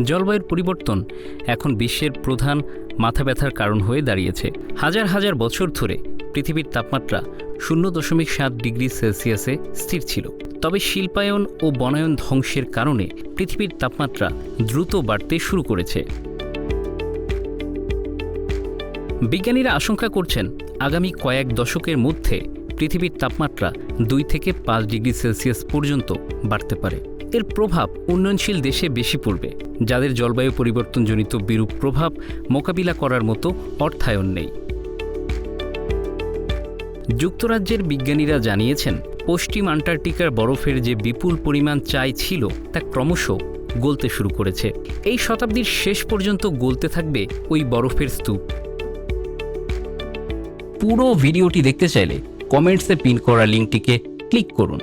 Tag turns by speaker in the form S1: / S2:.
S1: জলবায়ুর পরিবর্তন এখন বিশ্বের প্রধান মাথা ব্যথার কারণ হয়ে দাঁড়িয়েছে। হাজার হাজার বছর ধরে পৃথিবীর তাপমাত্রা শূন্য দশমিক সাত ডিগ্রি সেলসিয়াসে স্থির ছিল। তবে শিল্পায়ন ও বনায়ন ধ্বংসের কারণে পৃথিবীর তাপমাত্রা দ্রুত বাড়তে শুরু করেছে। বিজ্ঞানীরা আশঙ্কা করছেন, আগামী কয়েক দশকের মধ্যে পৃথিবীর তাপমাত্রা দুই থেকে পাঁচ ডিগ্রি সেলসিয়াস পর্যন্ত বাড়তে পারে। এর প্রভাব উন্নয়নশীল দেশে বেশি পড়বে, যাদের জলবায়ু পরিবর্তনজনিত বিরূপ প্রভাব মোকাবিলা করার মতো অর্থায়ন নেই। যুক্তরাজ্যের বিজ্ঞানীরা জানিয়েছেন, পশ্চিম আন্টার্কটিকার বরফের যে বিপুল পরিমাণ চাই ছিল, তা ক্রমশ গলতে শুরু করেছে। এই শতাব্দীর শেষ পর্যন্ত গলতে থাকবে ওই বরফের স্তূপ। পুরো ভিডিওটি দেখতে চাইলে কমেন্টসে পিন করা লিঙ্কটিকে ক্লিক করুন।